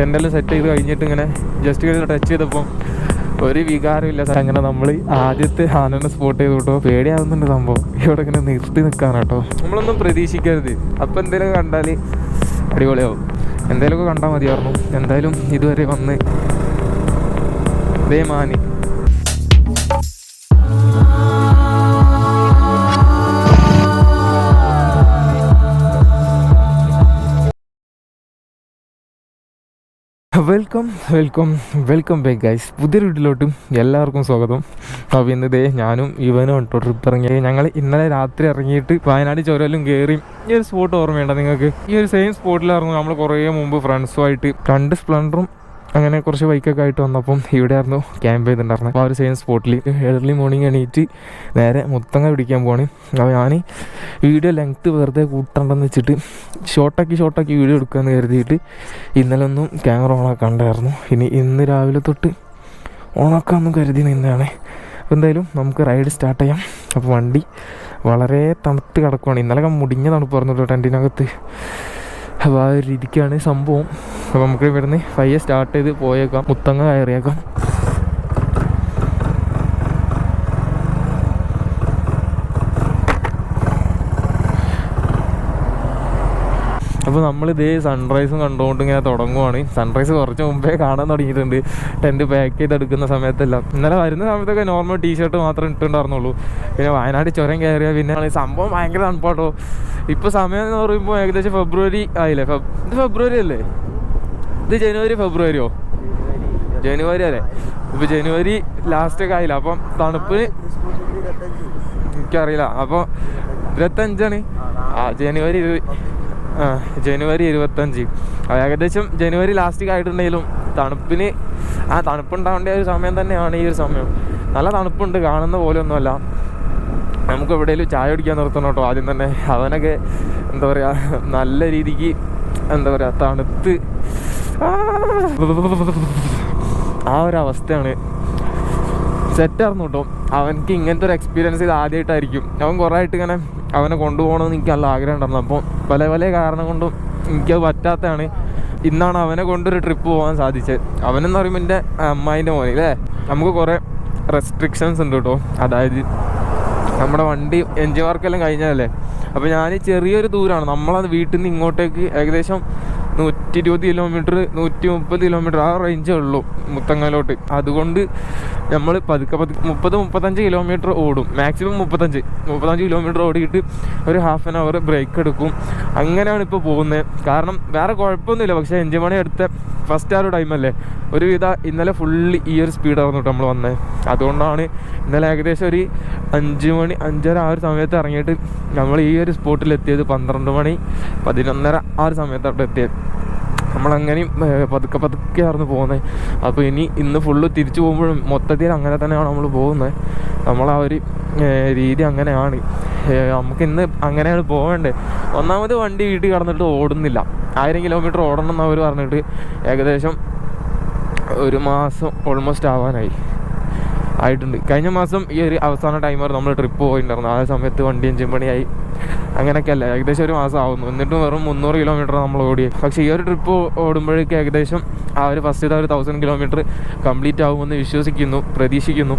ടെന്റെല്ലാം set ചെയ്ത് കഴിഞ്ഞിട്ട് ഇങ്ങനെ ജസ്റ്റ് ഇങ്ങനെ ടച്ച് ചെയ്തപ്പോൾ ഒരു വികാരമില്ല അങ്ങനെ നമ്മൾ ആദ്യത്തെ ആനനെ സ്പോട്ട് ചെയ്ത് കിട്ടുമോ പേടിയാവുന്നുണ്ട് സംഭവം. ഇവിടെ ഇങ്ങനെ നിർത്തി നിൽക്കാനാട്ടോ നമ്മളൊന്നും പ്രതീക്ഷിക്കരുത്. അപ്പം എന്തെങ്കിലും കണ്ടാൽ അടിപൊളിയാവും. എന്തെങ്കിലുമൊക്കെ കണ്ടാൽ മതിയായിരുന്നു. എന്തായാലും ഇതുവരെ വന്ന് ദേ മാനി. Welcome welcome welcome back guys പുതിയൊരു വീട്ടിലോട്ടും എല്ലാവർക്കും സ്വാഗതം. അപ്പോൾ ഇന്ന് ദേ ഞാനും ഇവനും കേട്ടോ ട്രിപ്പ് ഇറങ്ങി. ഞങ്ങൾ ഇന്നലെ രാത്രി ഇറങ്ങിയിട്ട് വയനാട് ചുരലും കയറി ഈ ഒരു സ്പോട്ട് ഓർമ്മയുണ്ടോ നിങ്ങൾക്ക്? ഈ ഒരു സെയിം സ്പോട്ടിലായിരുന്നു നമ്മൾ കുറേ മുമ്പ് ഫ്രണ്ട്സുമായിട്ട് രണ്ട് സ്പ്ലൻഡറും അങ്ങനെ കുറച്ച് ബൈക്കൊക്കെ ആയിട്ട് വന്നപ്പം ഇവിടെ ആയിരുന്നു ക്യാമ്പ് ചെയ്തിട്ടുണ്ടായിരുന്നത് അപ്പോൾ ആ ഒരു സെയിം സ്പോട്ടിൽ ഏർലി മോർണിംഗ് എണീറ്റ് നേരെ മുത്തങ്ങ പിടിക്കാൻ പോവാണ്. അപ്പോൾ ഞാൻ വീഡിയോ ലെങ്ത്ത് വെറുതെ കൂട്ടണ്ടെന്ന് വെച്ചിട്ട് ഷോർട്ടാക്കി ഷോർട്ടാക്കി വീഡിയോ എടുക്കാമെന്ന് കരുതിയിട്ട് ഇന്നലെ ഒന്നും ക്യാമറ ഓണാക്കണ്ടായിരുന്നു ഇനി ഇന്ന് രാവിലെ തൊട്ട് ഓണാക്കാമെന്ന് കരുതി നിന്നാണ് അപ്പോൾ എന്തായാലും നമുക്ക് റൈഡ് സ്റ്റാർട്ട് ചെയ്യാം. അപ്പോൾ വണ്ടി വളരെ തണുത്ത് കിടക്കുവാണ്. ഇന്നലെ മുടിഞ്ഞ തണുപ്പായിരുന്നു ടെന്റിനകത്ത് അപ്പോൾ ആ ഒരു രീതിക്കാണ് സംഭവം. അപ്പോൾ നമുക്ക് ഇവിടുന്ന് പയ്യെ സ്റ്റാർട്ട് ചെയ്ത് പോയേക്കാം. മുത്തങ്ങ കയറിയേക്കാം. അപ്പോൾ നമ്മൾ സൺറൈസും കണ്ടുകൊണ്ട് ഇങ്ങനെ തുടങ്ങുവാണ്. സൺറൈസ് കുറച്ച് മുമ്പേ കാണാൻ തുടങ്ങിയിട്ടുണ്ട്. ടെന്റ് പാക്ക് ചെയ്തെടുക്കുന്ന സമയത്തെല്ലാം. ഇന്നലെ വരുന്ന സമയത്തൊക്കെ നോർമൽ ടീഷർട്ട് മാത്രം ഇട്ടുണ്ടായിരുന്നുള്ളൂ. പിന്നെ വയനാട് ചുരം കയറിയ പിന്നെ സംഭവം ഭയങ്കര തണുപ്പാട്ടോ. ഇപ്പോൾ സമയം എന്ന് പറയുമ്പോൾ ഏകദേശം ഫെബ്രുവരി ആയില്ലേ? ഫെബ്രുവരി അല്ലേ? ഇത് ജനുവരി ഫെബ്രുവരിയോ? ജനുവരി അല്ലേ? ഇപ്പൊ ജനുവരി ലാസ്റ്റ് ഒക്കെ ആയില്ല? അപ്പം തണുപ്പ് എനിക്കറിയില്ല. അപ്പോൾ ഇരുപത്തഞ്ചാണ്. ആ ജനുവരി ഇരുപത് ആ ജനുവരി ഇരുപത്തഞ്ച്. ഏകദേശം ജനുവരി ലാസ്റ്റ് ആയിട്ടുണ്ടെങ്കിലും തണുപ്പിന് ആ തണുപ്പുണ്ടാവേണ്ട ഒരു സമയം തന്നെയാണ് ഈ ഒരു സമയം. നല്ല തണുപ്പുണ്ട്. കാണുന്ന പോലെ ഒന്നുമല്ല നമുക്ക് എവിടെയെങ്കിലും ചായ കുടിക്കാൻ നിർത്തണം കേട്ടോ. ആദ്യം തന്നെ അവനൊക്കെ എന്താ പറയുക നല്ല രീതിക്ക് എന്താ പറയുക തണുത്ത് ആ ഒരു അവസ്ഥയാണ് സെറ്റായിരുന്നു കേട്ടോ അവനക്ക് ഇങ്ങനത്തെ ഒരു എക്സ്പീരിയൻസ് ഇത് ആദ്യമായിട്ടായിരിക്കും അവൻ കുറേ ആയിട്ട് ഇങ്ങനെ അവനെ കൊണ്ടുപോകണമെന്ന് എനിക്ക് നല്ല ആഗ്രഹം ഉണ്ടായിരുന്നു അപ്പോൾ പല പല കാരണം കൊണ്ടും എനിക്കത് പറ്റാത്തതാണ്. ഇന്നാണ് അവനെ കൊണ്ടൊരു ട്രിപ്പ് പോകാൻ സാധിച്ചത്. അവനെന്ന് പറയുമ്പോൾ എന്റെ അമ്മായിന്റെ മോനെ അല്ലേ നമുക്ക് കുറേ റെസ്ട്രിക്ഷൻസ് ഉണ്ട് കേട്ടോ അതായത് നമ്മുടെ വണ്ടി എൻജിൻ വർക്കെല്ലാം കഴിഞ്ഞതല്ലേ? അപ്പോൾ ഞാൻ ചെറിയൊരു ദൂരമാണ് നമ്മളത് വീട്ടിൽ നിന്ന് ഇങ്ങോട്ടേക്ക് ഏകദേശം നൂറ്റി ഇരുപത് കിലോമീറ്റർ നൂറ്റി മുപ്പത് കിലോമീറ്റർ ആ റേഞ്ചേ ഉള്ളൂ മുത്തങ്ങലോട്ട്. അതുകൊണ്ട് നമ്മൾ പതുക്കെ പതുക്കെ മുപ്പത് മുപ്പത്തഞ്ച് കിലോമീറ്റർ ഓടും. മാക്സിമം മുപ്പത്തഞ്ച്. മുപ്പത്തഞ്ച് കിലോമീറ്റർ ഓടിയിട്ട് ഒരു ഹാഫ് ആൻ അവർ ബ്രേക്ക് എടുക്കും. അങ്ങനെയാണ് ഇപ്പോൾ പോകുന്നത്. കാരണം വേറെ കുഴപ്പമൊന്നുമില്ല. പക്ഷേ അഞ്ച് മണി എടുത്ത ഫസ്റ്റ് ആ ഒരു ടൈമല്ലേ ഒരുവിധ ഇന്നലെ ഫുള്ള് ഈ ഒരു സ്പീഡായിരുന്നു കേട്ടോ നമ്മൾ വന്നത് അതുകൊണ്ടാണ് ഇന്നലെ ഏകദേശം ഒരു അഞ്ച് മണി അഞ്ചര ആ ഒരു സമയത്ത് ഇറങ്ങിയിട്ട് നമ്മൾ ഈ ഒരു സ്പോട്ടിൽ എത്തിയത് പന്ത്രണ്ട് മണി പതിനൊന്നര ആ ഒരു സമയത്താണ് എത്തിയത്. നമ്മളങ്ങനെയും പതുക്കെ പതുക്കെ ആയിരുന്നു പോകുന്നത് അപ്പോൾ ഇനി ഇന്ന് ഫുള്ള് തിരിച്ചു പോകുമ്പോഴും മൊത്തത്തിൽ അങ്ങനെ തന്നെയാണ് നമ്മൾ പോകുന്നത് നമ്മൾ ആ ഒരു രീതി അങ്ങനെയാണ്. നമുക്ക് ഇന്ന് അങ്ങനെയാണ് പോകേണ്ടത് ഒന്നാമത് വണ്ടി വീട്ടിൽ കടന്നിട്ട് ഓടുന്നില്ല. ആയിരം കിലോമീറ്റർ ഓടണം എന്ന് അവർ പറഞ്ഞിട്ട് ഏകദേശം ഒരു മാസം ഓൾമോസ്റ്റ് ആവാനായി. ആയിട്ടുണ്ട്. കഴിഞ്ഞ മാസം ഈ ഒരു അവസാന ടൈമർ നമ്മൾ ട്രിപ്പ് പോയിട്ടുണ്ടായിരുന്നു ആ സമയത്ത് വണ്ടി അഞ്ചും പണിയായി. അങ്ങനെയൊക്കെ അല്ല ഏകദേശം ഒരു മാസം ആവുന്നു. എന്നിട്ടും വെറും മുന്നൂറ് കിലോമീറ്റർ നമ്മൾ ഓടി പക്ഷേ ഈ ഒരു ട്രിപ്പ് ഓടുമ്പോഴേക്ക് ഏകദേശം ആ ഒരു ഫസ്റ്റ് ഒരു തൗസൻഡ് കിലോമീറ്റർ കംപ്ലീറ്റ് ആകുമെന്ന് വിശ്വസിക്കുന്നു പ്രതീക്ഷിക്കുന്നു.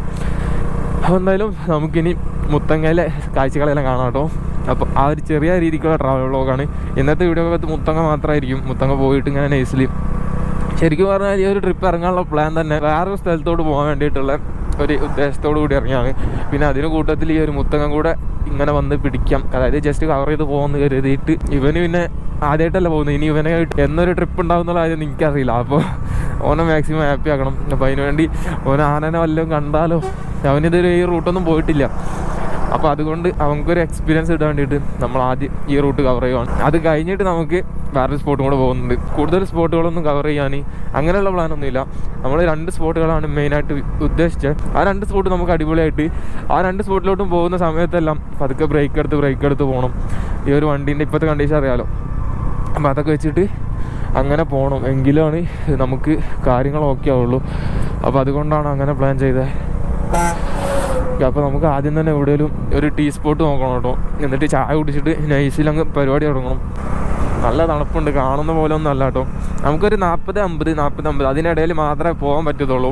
അപ്പോൾ എന്തായാലും നമുക്കിനി മുത്തങ്ങയിലെ കാഴ്ചകളെല്ലാം കാണാം കേട്ടോ. അപ്പോൾ ആ ഒരു ചെറിയ രീതിക്കുള്ള ട്രാവൽ വ്ളോഗാണ് ഇന്നത്തെ വീഡിയോ മുത്തങ്ങ മാത്രമായിരിക്കും മുത്തങ്ങ പോയിട്ട് ഇങ്ങനെ നൈസിൽ ശരിക്കും പറഞ്ഞാൽ ഈ ഒരു ട്രിപ്പ് ഇറങ്ങാനുള്ള പ്ലാൻ തന്നെ വേറൊരു സ്ഥലത്തോട്ട് പോകാൻ വേണ്ടിയിട്ടുള്ള ഒരു ഉദ്ദേശത്തോടു കൂടി ഇറങ്ങിയാണ്. പിന്നെ അതിന് കൂട്ടത്തിൽ ഈ ഒരു മുത്തങ്ങം കൂടെ ഇങ്ങനെ വന്ന് പിടിക്കാം. അതായത് ജസ്റ്റ് കവർ ചെയ്ത് പോകുമെന്ന് കരുതിയിട്ട് ഇവന് പിന്നെ ആദ്യമായിട്ടല്ല പോകുന്നത്. ഇനി ഇവനെ എന്നൊരു ട്രിപ്പ് ഉണ്ടാവുന്നുള്ള കാര്യം എനിക്കറിയില്ല. അപ്പോൾ ഓനെ മാക്സിമം ഹാപ്പി ആക്കണം. അപ്പോൾ അതിനുവേണ്ടി ഓൻ ആനനെ വല്ലതും കണ്ടാലോ? അവനിതൊരു ഈ റൂട്ടൊന്നും പോയിട്ടില്ല. അപ്പോൾ അതുകൊണ്ട് അവർക്കൊരു എക്സ്പീരിയൻസ് ഇടാൻ വേണ്ടിയിട്ട് നമ്മൾ ആദ്യം ഈ റൂട്ട് കവർ ചെയ്യുകയാണ് അത് കഴിഞ്ഞിട്ട് നമുക്ക് വേറൊരു സ്പോട്ടും കൂടെ പോകുന്നുണ്ട്. കൂടുതൽ സ്പോട്ടുകളൊന്നും കവർ ചെയ്യാൻ അങ്ങനെയുള്ള പ്ലാനൊന്നുമില്ല നമ്മൾ രണ്ട് സ്പോട്ടുകളാണ് മെയിനായിട്ട് ഉദ്ദേശിച്ചത്. ആ രണ്ട് സ്പോട്ട് നമുക്ക് അടിപൊളിയായിട്ട് ആ രണ്ട് സ്പോട്ടിലോട്ടും പോകുന്ന സമയത്തെല്ലാം പതുക്കെ ബ്രേക്ക് എടുത്ത് ബ്രേക്ക് എടുത്ത് പോകണം ഈ ഒരു വണ്ടീന്റെ ഇപ്പോഴത്തെ കണ്ടീഷൻ അറിയാമല്ലോ അപ്പോൾ അതൊക്കെ വെച്ചിട്ട് അങ്ങനെ പോകണം എങ്കിലാണ് നമുക്ക് കാര്യങ്ങൾ ഓക്കെ ആവുള്ളൂ. അപ്പോൾ അതുകൊണ്ടാണ് അങ്ങനെ പ്ലാൻ ചെയ്തത്. അപ്പോൾ നമുക്ക് ആദ്യം തന്നെ എവിടെയെങ്കിലും ഒരു ടീ സ്പോട്ട് നോക്കണം കേട്ടോ. എന്നിട്ട് ചായ കുടിച്ചിട്ട് നൈസിൽ അങ്ങ് പരിപാടി തുടങ്ങണം. നല്ല തണുപ്പുണ്ട് കാണുന്ന പോലെ ഒന്നും അല്ല കേട്ടോ. നമുക്കൊരു നാൽപ്പത് അമ്പത് നാൽപ്പത് അമ്പത് അതിനിടയിൽ മാത്രമേ പോകാൻ പറ്റത്തുള്ളൂ.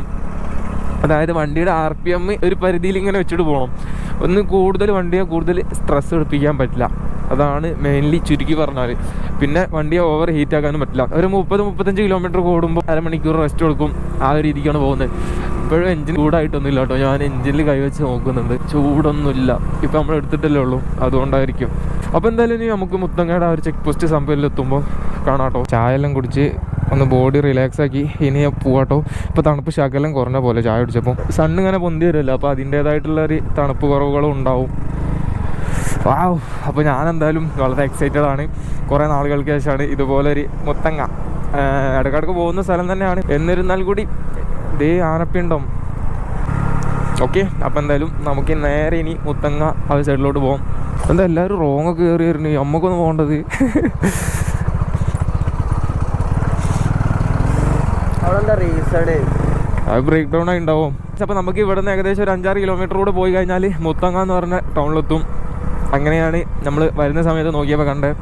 അതായത് വണ്ടിയുടെ ആർ പി എം ഒരു പരിധിയിൽ ഇങ്ങനെ വെച്ചിട്ട് പോകണം. ഒന്ന് കൂടുതൽ വണ്ടിയെ കൂടുതൽ സ്ട്രെസ് എടുപ്പിക്കാൻ പറ്റില്ല. അതാണ് മെയിൻലി ചുരുക്കി പറഞ്ഞാൽ പിന്നെ വണ്ടിയെ ഓവർ ഹീറ്റ് ആക്കാനും പറ്റില്ല. ഒരു മുപ്പത് മുപ്പത്തഞ്ച് കിലോമീറ്റർ കൂടുമ്പോൾ അരമണിക്കൂർ റെസ്റ്റ് കൊടുക്കും ആ ഒരു രീതിക്കാണ് പോകുന്നത്. ഇപ്പോഴും എഞ്ചിൻ ചൂടായിട്ടൊന്നും ഇല്ല കേട്ടോ. ഞാൻ എഞ്ചിനിൽ കൈവച്ച് നോക്കുന്നുണ്ട്. ചൂടൊന്നുമില്ല. ഇപ്പം നമ്മൾ എടുത്തിട്ടല്ലേ ഉള്ളൂ. അതുകൊണ്ടായിരിക്കും. അപ്പോൾ എന്തായാലും ഇനി നമുക്ക് മുത്തങ്ങയുടെ ആ ഒരു ചെക്ക് പോസ്റ്റ് സംഭവത്തിൽ എത്തുമ്പോൾ കാണാട്ടോ ചായ എല്ലാം കുടിച്ച് ഒന്ന് ബോഡി റിലാക്സ് ആക്കി ഇനി പോവാട്ടോ ഇപ്പോൾ തണുപ്പ് ശകലം കുറഞ്ഞ പോലെ ചായ കുടിച്ചപ്പോൾ സണ്ണ് ഇങ്ങനെ പൊന്തി വരുമല്ലോ അപ്പോൾ അതിന്റേതായിട്ടുള്ള ഒരു തണുപ്പ് കുറവുകളും ഉണ്ടാവും. വാവ് അപ്പോൾ ഞാൻ എന്തായാലും വളരെ എക്സൈറ്റഡ് ആണ്. കുറേ നാളുകൾക്ക് ശേഷമാണ് ഇതുപോലെ ഒരു മുത്തങ്ങ ഇടക്കിടക്ക് പോകുന്ന സ്ഥലം തന്നെയാണ്. എന്നിരുന്നാൽ കൂടി ദേ ആനപ്പിണ്ടം. ഓക്കെ അപ്പം എന്തായാലും നമുക്ക് നേരെ ഇനി മുത്തങ്ങ ആ സൈഡിലോട്ട് പോകാം എന്താ എല്ലാവരും റോങ് ഒക്കെ കയറി വരുന്നു. നമുക്കൊന്ന് പോകേണ്ടത്. അത് ബ്രേക്ക് ഡൗൺ ആയി ഉണ്ടാവും. അപ്പം നമുക്ക് ഇവിടെ നിന്ന് ഏകദേശം ഒരു അഞ്ചാറ് കിലോമീറ്റർ കൂടെ പോയി കഴിഞ്ഞാൽ മുത്തങ്ങ എന്ന് പറഞ്ഞ ടൗണിലെത്തും അങ്ങനെയാണ് നമ്മൾ വരുന്ന സമയത്ത് നോക്കിയപ്പോൾ കണ്ടത്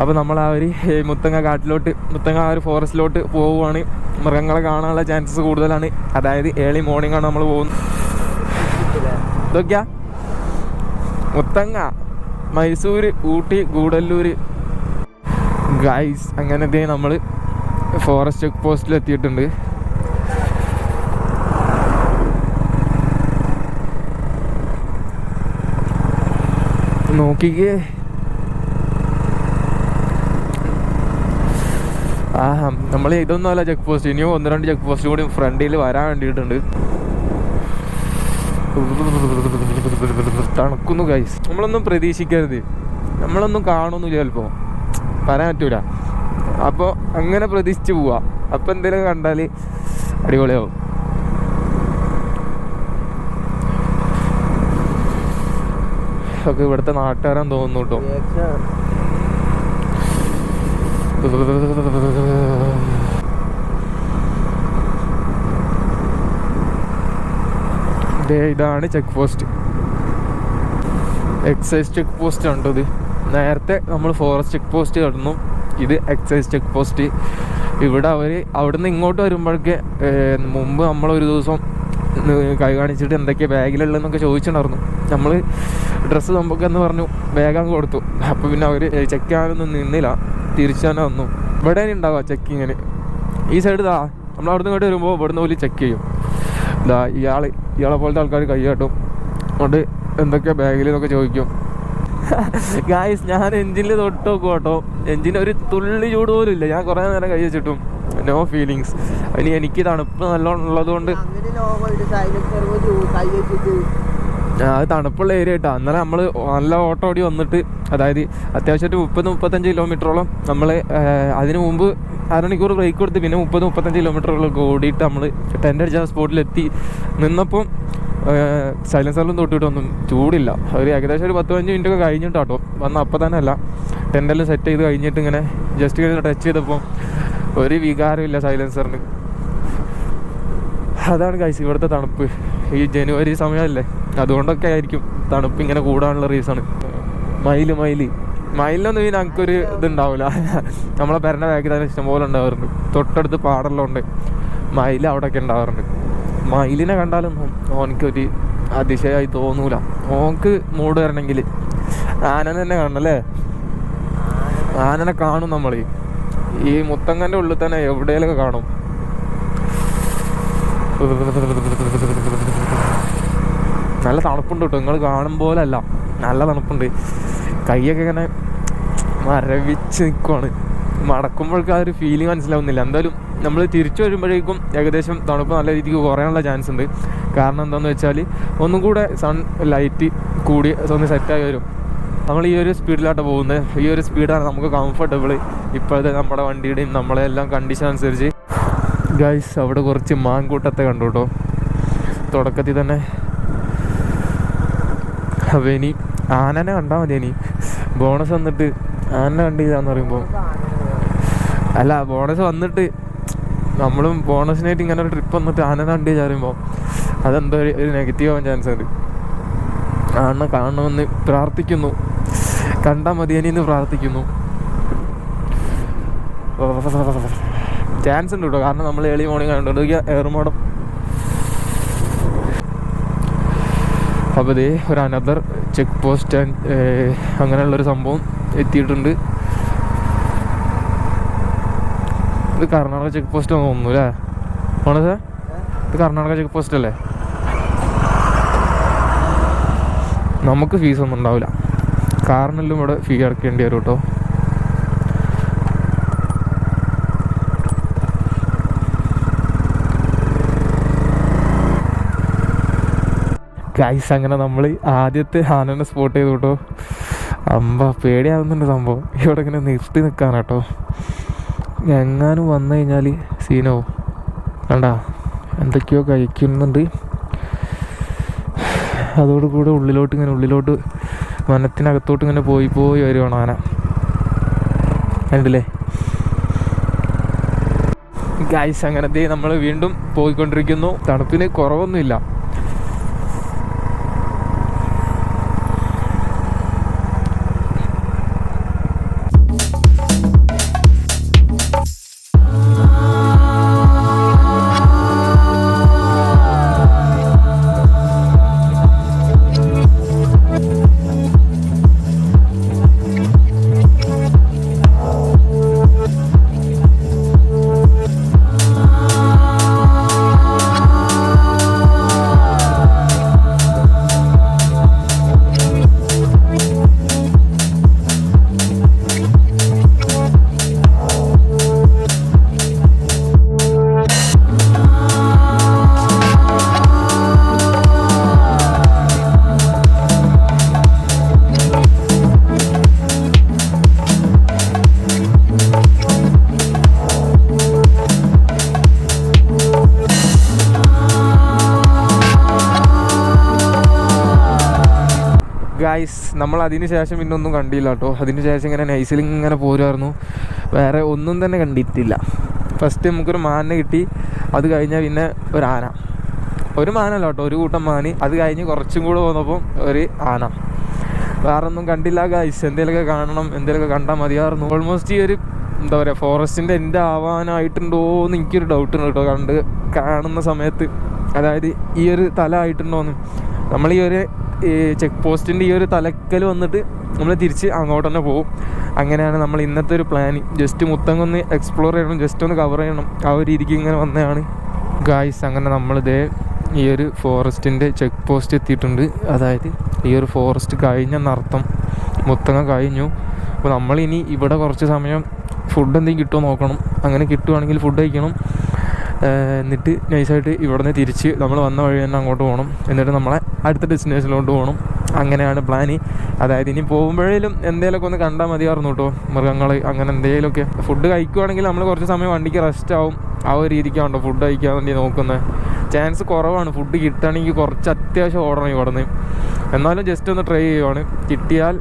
അപ്പോൾ നമ്മൾ ആ ഒരു മുത്തങ്ങ കാട്ടിലോട്ട് മുത്തങ്ങ ആ ഒരു ഫോറസ്റ്റിലോട്ട് പോവുകയാണ് മൃഗങ്ങളെ കാണാനുള്ള ചാൻസസ് കൂടുതലാണ്. അതായത് ഏർലി മോർണിംഗ് ആണ് നമ്മൾ പോകുന്നത്. ഇതൊക്കെയാ? മുത്തങ്ങ മൈസൂർ ഊട്ടി ഗൂഡല്ലൂർ ഗൈസ് അങ്ങനത്തെ നമ്മൾ ഫോറസ്റ്റ് ചെക്ക് പോസ്റ്റിൽ എത്തിയിട്ടുണ്ട്. നോക്കിക്കേ. ആ നമ്മൾ ഇതൊന്നും അല്ല ചെക്ക് പോസ്റ്റ് ഇനിയും ഒന്ന് രണ്ട് ചെക്ക് പോസ്റ്റ് കൂടി ഫ്രണ്ടിൽ വരാൻ വേണ്ടിയിട്ടുണ്ട്. തണുക്കുന്നു ഗൈസ് നമ്മളൊന്നും പ്രതീക്ഷിക്കരുത്. നമ്മളൊന്നും കാണുന്നു ചിലപ്പോൾ പറയാൻ പറ്റൂല. അപ്പോൾ അങ്ങനെ പ്രതീക്ഷിച്ച് പോവാ. അപ്പോൾ എന്തെങ്കിലും കണ്ടാൽ അടിപൊളിയാവും. ഒക്കെ ഇവിടുത്തെ നാട്ടുകാരാൻ തോന്നുന്നു കേട്ടോ. ഇതാണ് check post excise check post ഉണ്ടോ ഇത് നേരത്തെ നമ്മൾ ഫോറസ്റ്റ് ചെക്ക് പോസ്റ്റ് കടന്നു. ഇത് എക്സൈസ് ചെക്ക് പോസ്റ്റ് ഇവിടെ അവർ അവിടെ നിന്ന് ഇങ്ങോട്ട് വരുമ്പോഴൊക്കെ മുമ്പ് നമ്മളൊരു ദിവസം കൈ കാണിച്ചിട്ട് എന്തൊക്കെയാണ് ബാഗിലുള്ളതെന്നൊക്കെ ചോദിച്ചിട്ടുണ്ടായിരുന്നു. നമ്മൾ ഡ്രസ്സ് നമുക്കെന്ന് പറഞ്ഞു ബാഗ് അങ്ങ് കൊടുത്തു. അപ്പോൾ പിന്നെ അവർ ചെക്ക് ചെയ്യാനൊന്നും നിന്നില്ല. തിരിച്ചു തന്നെ വന്നു. ഇവിടെ ഉണ്ടാവുക ചെക്കിങ്ങിന് ഈ സൈഡ് ഇതാ നമ്മൾ അവിടെ നിന്ന് ഇങ്ങോട്ട് വരുമ്പോൾ ഇവിടുന്ന് പോലും ചെക്ക് ചെയ്യും. ഇതാ ഇയാൾ ഇയാളെ പോലത്തെ ആൾക്കാർ കൈ കാട്ടും. അതുകൊണ്ട് എന്തൊക്കെയാ ബാഗിൽ എന്നൊക്കെ ചോദിക്കും. ഗായ്സ് ഞാൻ എഞ്ചിനിൽ തൊട്ട് നോക്കും കേട്ടോ. എഞ്ചിന് ഒരു തുള്ളി ചൂട് പോലും ഇല്ല. ഞാൻ കുറേ നേരം കൈ വെച്ചിട്ടും. നോ ഫീലിങ്സ് ഇനി എനിക്ക് തണുപ്പ് നല്ലോണം ഉള്ളത് കൊണ്ട് അത് തണുപ്പുള്ള ഏരിയ കേട്ടോ അന്നേരം നമ്മൾ നല്ല ഓട്ടോ ഓടി വന്നിട്ട് അതായത് അത്യാവശ്യം ഒരു മുപ്പത് മുപ്പത്തഞ്ച് കിലോമീറ്ററോളം നമ്മൾ അതിന് മുമ്പ് അരമണിക്കൂർ ബ്രേക്ക് കൊടുത്ത് പിന്നെ മുപ്പത് മുപ്പത്തഞ്ച് കിലോമീറ്ററുകളൊക്കെ ഓടിയിട്ട് നമ്മൾ ടെന്റ് അടിച്ച സ്പോട്ടിലെത്തി നിന്നപ്പം സൈലൻസറിലും തൊട്ടിട്ടൊന്നും ചൂടില്ല. ഒരു ഏകദേശം ഒരു പത്ത് പതിനഞ്ച് മിനിറ്റ് ഒക്കെ കഴിഞ്ഞിട്ടാട്ടോ വന്ന അപ്പം തന്നെ അല്ല ടെന്റെല്ലാം സെറ്റ് ചെയ്ത് കഴിഞ്ഞിട്ട് ഇങ്ങനെ ജസ്റ്റ് ഇങ്ങനെ ടച്ച് ചെയ്തപ്പോൾ ഒരു വികാരമില്ല സൈലൻസറിന് അതാണ് കൈസ് ഇവിടുത്തെ തണുപ്പ്. ഈ ജനുവരി സമയമല്ലേ? അതുകൊണ്ടൊക്കെ ആയിരിക്കും തണുപ്പ് ഇങ്ങനെ കൂടാനുള്ള റീസൺ മയിൽ മയിൽ. മയിലൊന്നും ഇനി ഞങ്ങൾക്കൊരു ഇതുണ്ടാവില്ല നമ്മളെ പെരന്റെ ബാക്കിൽ തന്നെ ഇഷ്ടംപോലെ ഉണ്ടാവാറുണ്ട്. തൊട്ടടുത്ത് പാടെല്ലാം ഉണ്ട് മയിൽ അവിടെയൊക്കെ ഉണ്ടാവാറുണ്ട്. മയിലിനെ കണ്ടാലൊന്നും ഓനക്കൊരു അതിശയമായി തോന്നൂല. ഓനക്ക് മൂട് വരണമെങ്കിൽ ആനനെ തന്നെ കാണണല്ലേ ആനനെ കാണും നമ്മൾ ഈ മുത്തങ്ങന്റെ ഉള്ളിൽ തന്നെ എവിടെയെങ്കിലൊക്കെ കാണും. നല്ല തണുപ്പുണ്ട് കേട്ടോ. നിങ്ങൾ കാണും പോലെ അല്ല. നല്ല തണുപ്പുണ്ട്. കൈയൊക്കെ ഇങ്ങനെ മരവിച്ച് നിൽക്കുവാണ് മടക്കുമ്പോഴേക്കും ആ ഒരു ഫീലിംഗ് മനസ്സിലാവുന്നില്ല. എന്തായാലും നമ്മൾ തിരിച്ചു വരുമ്പോഴേക്കും ഏകദേശം തണുപ്പ് നല്ല രീതിക്ക് കുറയാനുള്ള ചാൻസ് ഉണ്ട്. കാരണം എന്താണെന്ന് വെച്ചാൽ ഒന്നും കൂടെ സൺ ലൈറ്റ് കൂടി ഒന്ന് സെറ്റായി വരും. നമ്മൾ ഈ ഒരു സ്പീഡിലാട്ട് പോകുന്നത് ഈ ഒരു സ്പീഡാണ് നമുക്ക് കംഫർട്ടബിൾ ഇപ്പോഴത്തെ നമ്മുടെ വണ്ടിയുടെയും നമ്മളെ എല്ലാം കണ്ടീഷൻ അനുസരിച്ച്. ഗൈസ് അവിടെ കുറച്ച് മാങ്കൂട്ടത്തെ കണ്ടു കേട്ടോ. തുടക്കത്തിൽ തന്നെ അപ്പോൾ ഇനി ആനനെ കണ്ടാൽ മതി ഇനി ബോണസ് വന്നിട്ട് ആനനെ കണ്ടില്ലാന്ന് പറയുമ്പോൾ അല്ല ബോണസ് വന്നിട്ട് നമ്മളും ബോണസിനായിട്ട് ഇങ്ങനെ ഒരു ട്രിപ്പ് വന്നിട്ട് ആനനെ കണ്ടി പറയുമ്പോൾ അതെന്തോ ഒരു നെഗറ്റീവ് ആവാൻ ചാൻസ് ഉണ്ട് ആണെ കാണണമെന്ന് പ്രാർത്ഥിക്കുന്നു കണ്ടാൽ മതി ഇനി എന്ന് പ്രാർത്ഥിക്കുന്നു ചാൻസ് ഉണ്ട് കേട്ടോ കാരണം നമ്മൾ ഏളി മോർണിംഗ് കണ്ടുകൊണ്ട് ഏറുമാടം അപ്പോൾ ഇതേ ഒരു അനദർ ചെക്ക് പോസ്റ്റ് ആൻഡ് അങ്ങനെയുള്ളൊരു സംഭവം എത്തിയിട്ടുണ്ട്. ഇത് കർണാടക ചെക്ക് പോസ്റ്റ് തോന്നുന്നു അല്ലേ? ആണോ സാർ? ഇത് കർണാടക ചെക്ക് പോസ്റ്റ് അല്ലേ? നമുക്ക് ഫീസ് ഒന്നും ഉണ്ടാവില്ല. കാറിനെല്ലാം ഇവിടെ ഫീ അടക്കേണ്ടി വരും കേട്ടോ. ഗൈസ് അങ്ങനെ നമ്മൾ ആദ്യത്തെ ആനനെ സ്പോട്ട് ചെയ്തു കേട്ടോ അമ്പ പേടിയാവുന്നുണ്ട് സംഭവം. ഇവിടെ ഇങ്ങനെ നിർത്തി നിൽക്കാനാട്ടോ എങ്ങാനും വന്നു കഴിഞ്ഞാൽ സീനോ വേണ്ട എന്തൊക്കെയോ കഴിക്കുന്നുണ്ട്. അതോടുകൂടെ ഉള്ളിലോട്ട് ഇങ്ങനെ ഉള്ളിലോട്ട് വനത്തിനകത്തോട്ട് ഇങ്ങനെ പോയി പോയി വരുവാണ് ആന. കണ്ടില്ലേ? ഗൈസ് അങ്ങനത്തെ നമ്മൾ വീണ്ടും പോയിക്കൊണ്ടിരിക്കുന്നു. തണുപ്പിന് കുറവൊന്നുമില്ല. ഗായ്സ് നമ്മൾ അതിന് ശേഷം പിന്നെ ഒന്നും കണ്ടില്ല കേട്ടോ. അതിന് ശേഷം ഇങ്ങനെ നൈസിൽ ഇങ്ങനെ പോരുമായിരുന്നു വേറെ ഒന്നും തന്നെ കണ്ടിട്ടില്ല. ഫസ്റ്റ് നമുക്കൊരു മാനിനെ കിട്ടി. അത് കഴിഞ്ഞാൽ പിന്നെ ഒരു ആന. ഒരു മാനല്ല കേട്ടോ ഒരു കൂട്ടം മാന്. അത് കഴിഞ്ഞ് കുറച്ചും കൂടെ പോന്നപ്പം ഒരു ആന. വേറെ ഒന്നും കണ്ടില്ല ഗായ്സ് എന്തെങ്കിലുമൊക്കെ കാണണം എന്തെങ്കിലുമൊക്കെ കണ്ടാൽ മതിയായിരുന്നു. ഓൾമോസ്റ്റ് ഈ ഒരു എന്താ പറയുക ഫോറസ്റ്റിന്റെ എന്റെ ആവാനായിട്ടുണ്ടോ എന്ന് എനിക്കൊരു ഡൗട്ട് ഉണ്ട് കേട്ടോ. കണ്ട് കാണുന്ന സമയത്ത്. അതായത് ഈ ഒരു തല ആയിട്ടുണ്ടോന്ന്. നമ്മൾ ഈ ഒരു ചെക്ക് പോസ്റ്റിന്റെ ഈ ഒരു തലക്കൽ വന്നിട്ട് നമ്മൾ തിരിച്ച് അങ്ങോട്ട് തന്നെ പോകും അങ്ങനെയാണ് നമ്മൾ ഇന്നത്തെ ഒരു പ്ലാൻ ജസ്റ്റ് മുത്തങ്ങൊന്ന് എക്സ്പ്ലോർ ചെയ്യണം ജസ്റ്റ് ഒന്ന് കവർ ചെയ്യണം. ആ ഒരു രീതിക്ക് ഇങ്ങനെ വന്നതാണ്. ഗായ്സ് അങ്ങനെ നമ്മളിതേ ഈ ഒരു ഫോറസ്റ്റിന്റെ ചെക്ക് പോസ്റ്റ് എത്തിയിട്ടുണ്ട്. അതായത് ഈ ഒരു ഫോറസ്റ്റ് കഴിഞ്ഞെന്നർത്ഥം മുത്തങ്ങ കഴിഞ്ഞു. അപ്പോൾ നമ്മളിനി ഇവിടെ കുറച്ച് സമയം ഫുഡ് എന്തെങ്കിലും കിട്ടുമോ നോക്കണം. അങ്ങനെ കിട്ടുവാണെങ്കിൽ ഫുഡ് കഴിക്കണം. എന്നിട്ട് നൈസായിട്ട് ഇവിടെ നിന്ന് തിരിച്ച് നമ്മൾ വന്ന വഴി തന്നെ അങ്ങോട്ട് പോകണം എന്നിട്ട് നമ്മളെ അടുത്ത ഡെസ്റ്റിനേഷനിലോട്ട് പോകണം അങ്ങനെയാണ് പ്ലാന് അതായത് ഇനി പോകുമ്പോഴേലും എന്തെങ്കിലുമൊക്കെ ഒന്ന് കണ്ടാൽ മതിയായിരുന്നു കേട്ടോ മൃഗങ്ങൾ അങ്ങനെ എന്തെങ്കിലുമൊക്കെ ഫുഡ് കഴിക്കുവാണെങ്കിൽ നമ്മൾ കുറച്ച് സമയം വണ്ടിക്ക് റെസ്റ്റ് ആവും. ആ ഒരു രീതിക്കാണോ ഫുഡ് കഴിക്കാൻ വേണ്ടി നോക്കുന്നത് ചാൻസ് കുറവാണ്. ഫുഡ് കിട്ടുകയാണെങ്കിൽ കുറച്ച് അത്യാവശ്യം ഓടണം ഇവിടെ നിന്ന് എന്നാലും ജസ്റ്റ് ഒന്ന് ട്രൈ ചെയ്യുവാണ്. കിട്ടിയാൽ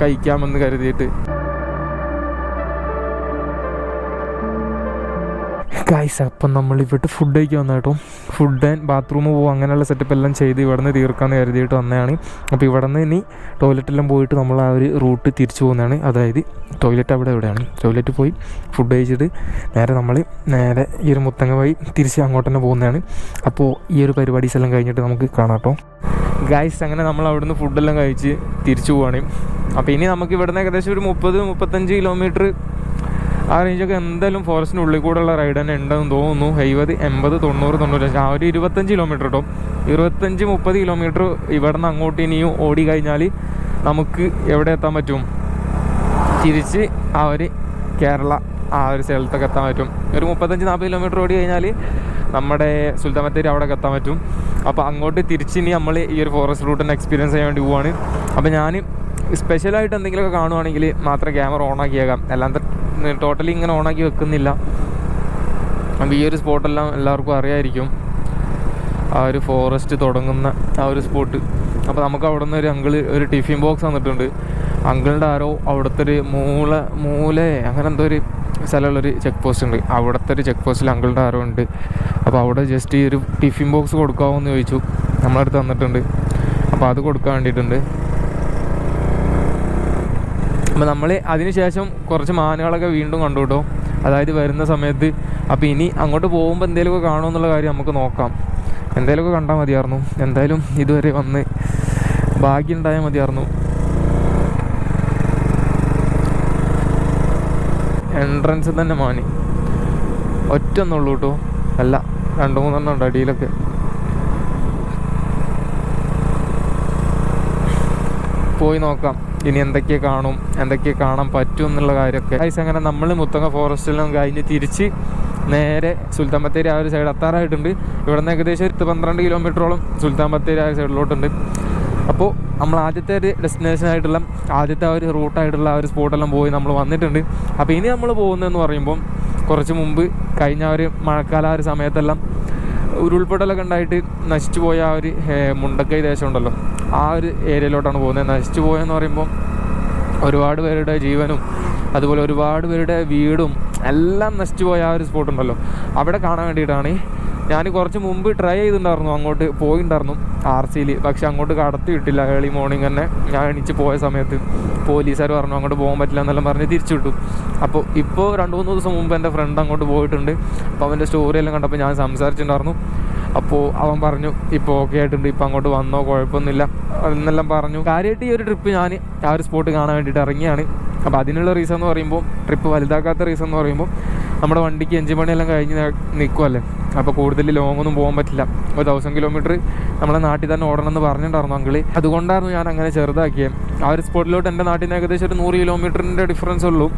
കഴിക്കാമെന്ന് കരുതിയിട്ട്. ഗൈസ് അപ്പം നമ്മൾ ഇവിടെ ഫുഡ് കഴിക്കാൻ വന്ന കേട്ടോ. ഫുഡ് ആൻഡ് ബാത്റൂം പോകും അങ്ങനെയുള്ള സെറ്റപ്പ് എല്ലാം ചെയ്ത് ഇവിടെ നിന്ന് തീർക്കാമെന്ന് കരുതിയിട്ട് വന്നതാണ്. അപ്പോൾ ഇവിടെ നിന്ന് ഇനി ടോയ്ലറ്റെല്ലാം പോയിട്ട് നമ്മൾ ആ ഒരു റൂട്ട് തിരിച്ചു പോകുന്നതാണ്. അതായത് ടോയ്ലറ്റ് അവിടെ എവിടെയാണ് ടോയ്ലറ്റ് പോയി ഫുഡ് കഴിച്ചിട്ട് നേരെ നമ്മൾ നേരെ ഈ ഒരു മുത്തങ്ങ വഴി തിരിച്ച് അങ്ങോട്ട് തന്നെ പോകുന്നതാണ്. അപ്പോൾ ഈ ഒരു പരിപാടീസ് എല്ലാം കഴിഞ്ഞിട്ട് നമുക്ക് കാണാം കേട്ടോ. ഗൈസ് അങ്ങനെ നമ്മൾ അവിടുന്ന് ഫുഡെല്ലാം കഴിച്ച് തിരിച്ചു പോവുകയാണ് അപ്പോൾ ഇനി നമുക്ക് ഇവിടുന്ന് ഏകദേശം ഒരു മുപ്പത് മുപ്പത്തഞ്ച് കിലോമീറ്റർ ആ റേഞ്ചൊക്കെ എന്തായാലും ഫോറസ്റ്റിന്റെ ഉള്ളിൽ കൂടെയുള്ള റൈഡ് തന്നെ ഉണ്ടെന്ന് തോന്നുന്നു. എഴുപത് എൺപത് തൊണ്ണൂറ് തൊണ്ണൂറ് ആ ഒരു ഇരുപത്തഞ്ച് കിലോമീറ്റർ കേട്ടോ ഇരുപത്തഞ്ച് മുപ്പത് കിലോമീറ്റർ ഇവിടെ നിന്ന് അങ്ങോട്ട് ഇനിയും ഓടി കഴിഞ്ഞാൽ നമുക്ക് എവിടെ എത്താൻ പറ്റും? തിരിച്ച് ആ ഒരു കേരള ആ ഒരു സ്ഥലത്തൊക്കെ എത്താൻ പറ്റും. ഒരു മുപ്പത്തഞ്ച് നാൽപ്പത് കിലോമീറ്റർ ഓടി കഴിഞ്ഞാൽ നമ്മുടെ സുൽത്താൻ ബത്തേരി അവിടെ എത്താൻ പറ്റും. അപ്പോൾ അങ്ങോട്ട് തിരിച്ച് ഇനി നമ്മൾ ഈ ഒരു ഫോറസ്റ്റ് റൂട്ടിന് എക്സ്പീരിയൻസ് ചെയ്യാൻ വേണ്ടി പോവാണ്. അപ്പോൾ ഞാൻ സ്പെഷ്യലായിട്ട് എന്തെങ്കിലുമൊക്കെ കാണുവാണെങ്കിൽ മാത്രം ക്യാമറ ഓൺ ആക്കിയേക്കാം. അല്ലാതെ ടോട്ടലി ഇങ്ങനെ ഓണാക്കി വെക്കുന്നില്ല. അപ്പോൾ ഈ ഒരു സ്പോട്ടെല്ലാം എല്ലാവർക്കും അറിയായിരിക്കും. ആ ഒരു ഫോറസ്റ്റ് തുടങ്ങുന്ന ആ ഒരു സ്പോട്ട് അപ്പോൾ നമുക്ക് അവിടെ നിന്ന് ഒരു അങ്കിൾ ഒരു ടിഫിൻ ബോക്സ് തന്നിട്ടുണ്ട്. അങ്കിളിന്റെ ആരോ അവിടുത്തെ ഒരു മൂല മൂല അങ്ങനെ എന്തോ ഒരു സ്ഥലമുള്ളൊരു ചെക്ക് പോസ്റ്റ് ഉണ്ട്. അവിടുത്തെ ഒരു ചെക്ക് പോസ്റ്റിൽ അങ്കിളിന്റെ ആരോ ഉണ്ട്. അപ്പോൾ അവിടെ ജസ്റ്റ് ഈ ഒരു ടിഫിൻ ബോക്സ് കൊടുക്കാമോ എന്ന് ചോദിച്ചു. നമ്മളടുത്ത് തന്നിട്ടുണ്ട്. അപ്പോൾ അത് കൊടുക്കാൻ വേണ്ടിയിട്ടുണ്ട്. അപ്പോൾ നമ്മൾ അതിനുശേഷം കുറച്ച് മാനുകളൊക്കെ വീണ്ടും കണ്ടു കേട്ടോ. അതായത് വരുന്ന സമയത്ത് അപ്പോൾ ഇനി അങ്ങോട്ട് പോകുമ്പോൾ എന്തെങ്കിലുമൊക്കെ കാണുമോ എന്നുള്ള കാര്യം നമുക്ക് നോക്കാം. എന്തെങ്കിലുമൊക്കെ കണ്ടാൽ മതിയായിരുന്നു. എന്തായാലും ഇതുവരെ വന്ന് ഭാഗ്യം ഉണ്ടായാൽ മതിയായിരുന്നു. എൻട്രൻസ് തന്നെ മാനി. ഒറ്റ ഒന്നുള്ളൂ കേട്ടോ. അല്ല രണ്ട് മൂന്നെണ്ണം ഉണ്ട് അടിയിലൊക്കെ. പോയി നോക്കാം. ഇനി എന്തൊക്കെ കാണും എന്തൊക്കെ കാണാൻ പറ്റും എന്നുള്ള കാര്യമൊക്കെ. ഐസ് അങ്ങനെ നമ്മൾ മുത്തങ്ങ ഫോറസ്റ്റിലും കഴിഞ്ഞ് തിരിച്ച് നേരെ സുൽത്താൻ ബത്തേരി ആ ഒരു സൈഡ് എത്താറായിട്ടുണ്ട് ഇവിടെ നിന്ന് ഏകദേശം ഒരു പന്ത്രണ്ട് കിലോമീറ്ററോളം സുൽത്താൻ ബത്തേരി ആ സൈഡിലോട്ടുണ്ട് അപ്പോൾ നമ്മൾ ആദ്യത്തെ ഒരു ഡെസ്റ്റിനേഷൻ ആയിട്ടുള്ള ആദ്യത്തെ ആ ഒരു റൂട്ടായിട്ടുള്ള ആ ഒരു സ്പോട്ടെല്ലാം പോയി നമ്മൾ വന്നിട്ടുണ്ട്. അപ്പോൾ ഇനി നമ്മൾ പോകുന്നതെന്ന് പറയുമ്പോൾ കുറച്ച് മുമ്പ് കഴിഞ്ഞ ഒരു മഴക്കാല ആ ഒരു സമയത്തെല്ലാം ഉരുൾപൊട്ടലൊക്കെ ഉണ്ടായിട്ട് നശിച്ചു പോയ ആ ഒരു മുണ്ടക്കൈ ദേശം ഉണ്ടല്ലോ. ആ ഒരു ഏരിയയിലോട്ടാണ് പോകുന്നത്. നശിച്ചു പോയെന്ന് പറയുമ്പോൾ ഒരുപാട് പേരുടെ ജീവനും അതുപോലെ ഒരുപാട് പേരുടെ വീടും എല്ലാം നശിച്ചു പോയ ആ ഒരു സ്പോട്ട് ഉണ്ടല്ലോ. അവിടെ കാണാൻ വേണ്ടിയിട്ടാണ് ഞാൻ കുറച്ച് മുമ്പ് ട്രൈ ചെയ്തിട്ടുണ്ടായിരുന്നു. അങ്ങോട്ട് പോയിണ്ടായിരുന്നു ആർ സിയിൽ പക്ഷെ അങ്ങോട്ട് കടത്തി വിട്ടില്ല ഏർലി മോർണിംഗ് തന്നെ ഞാൻ എണീച്ച് പോയ സമയത്ത് പോലീസുകാർ പറഞ്ഞു അങ്ങോട്ട് പോകാൻ പറ്റില്ല എന്നെല്ലാം പറഞ്ഞ് തിരിച്ചു വിട്ടു അപ്പോൾ ഇപ്പോൾ രണ്ട് മൂന്ന് ദിവസം മുമ്പ് എന്റെ ഫ്രണ്ട് അങ്ങോട്ട് പോയിട്ടുണ്ട്. അപ്പോൾ അവന്റെ സ്റ്റോറി എല്ലാം കണ്ടപ്പോൾ ഞാൻ സംസാരിച്ചിട്ടുണ്ടായിരുന്നു. അപ്പോൾ അവൻ പറഞ്ഞു ഇപ്പോൾ ഓക്കെ ആയിട്ടുണ്ട്. ഇപ്പോൾ അങ്ങോട്ട് വന്നോ? കുഴപ്പമൊന്നുമില്ല. എന്നെല്ലാം പറഞ്ഞു. കാര്യമായിട്ട് ഈ ഒരു ട്രിപ്പ് ഞാൻ ആ ഒരു സ്പോട്ട് കാണാൻ വേണ്ടിയിട്ട് ഇറങ്ങിയാണ്. അപ്പോൾ അതിനുള്ള റീസൺ എന്ന് പറയുമ്പോൾ ട്രിപ്പ് വലുതാക്കാത്ത റീസൺ എന്ന് പറയുമ്പോൾ നമ്മുടെ വണ്ടിക്ക് എഞ്ചിൻ പണിയെല്ലാം കഴിഞ്ഞ് നിൽക്കുമല്ലേ അപ്പോൾ കൂടുതൽ ലോങ് ഒന്നും പോകാൻ പറ്റില്ല. ഒരു തൗസൻഡ് കിലോമീറ്റർ നമ്മുടെ നാട്ടിൽ തന്നെ ഓടണം എന്ന് പറഞ്ഞിട്ടുണ്ടായിരുന്നു അങ്കിൾ. അതുകൊണ്ടായിരുന്നു ഞാൻ അങ്ങനെ ചെറുതാക്കിയത് ആ ഒരു സ്പോട്ടിലോട്ട് എന്റെ നാട്ടിൽ നിന്ന് ഏകദേശം ഒരു നൂറ് കിലോമീറ്ററിന്റെ ഡിഫറൻസ് ഉള്ളൂ.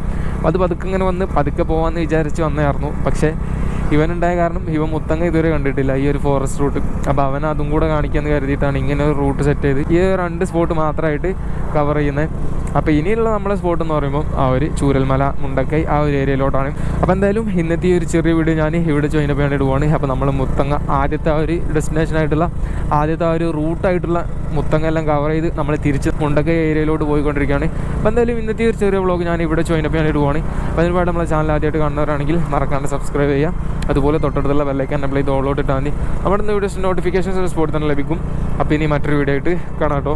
അത് പതുക്കെ ഇങ്ങനെ വന്ന് പതുക്കെ പോകാമെന്ന് വിചാരിച്ച് വന്നായിരുന്നു പക്ഷേ ഇവനുണ്ടായ കാരണം ഇവൻ മുത്തങ്ങ ഇതുവരെ കണ്ടിട്ടില്ല. ഈ ഒരു ഫോറസ്റ്റ് റൂട്ട് അപ്പോൾ അവൻ അതും കൂടെ കാണിക്കാന്ന് കരുതിയിട്ടാണ് ഇങ്ങനെ ഒരു റൂട്ട് സെറ്റ് ചെയ്ത് ഈ രണ്ട് സ്പോട്ട് മാത്രമായിട്ട് കവർ ചെയ്യുന്നത് അപ്പോൾ ഇനിയുള്ള നമ്മളെ സ്പോട്ട് എന്ന് പറയുമ്പോൾ ആ ഒരു ചൂരൽമല മുണ്ടക്കൈ ആ ഒരു ഏരിയയിലോട്ടാണ് അപ്പോൾ എന്തായാലും ഇന്നത്തെ ഈ ഒരു ചെറിയ വീഡിയോ ഞാൻ ഇവിടെ ജോയിൻ ചെയ്യാൻ വേണ്ടിയിട്ട് പോവാണ്. അപ്പോൾ നമ്മൾ മുത്തങ്ങ ആദ്യത്തെ ആ ഒരു ഡെസ്റ്റിനേഷൻ ആയിട്ടുള്ള ആദ്യത്തെ ആ ഒരു റൂട്ടായിട്ടുള്ള മുത്തങ്ങ എല്ലാം കവർ ചെയ്ത് നമ്മൾ തിരിച്ച് മുണ്ടക്കൈ ഏരിയയിലോട്ട് പോയിക്കൊണ്ടിരിക്കുകയാണ്. അപ്പോൾ എന്തായാലും ഇന്നത്തെ ഒരു ചെറിയ വ്ളോഗ് ഞാൻ ഇവിടെ ജോയിൻ ചെയ്യാൻ വേണ്ടിയിട്ട് പോവാണ് അപ്പോൾ അതിനുപാട് നമ്മളെ ചാനൽ ആദ്യമായിട്ട് കാണുന്നവരാണെങ്കിൽ മറക്കാണ്ട് സബ്സ്ക്രൈബ് ചെയ്യുക. അതുപോലെ തൊട്ടടുത്തുള്ള ബെല്ലൈക്കാൻ നമ്മൾ ഇത് ഓളോട്ട് ഇട്ടാൽ മതി. അവിടെ നിന്ന് വീഡിയോസ് നോട്ടിഫിക്കേഷൻസ് സ്പോട്ട് തന്നെ ലഭിക്കും. അപ്പോൾ ഇനി മറ്റൊരു വീഡിയോ ആയിട്ട് കാണാം കേട്ടോ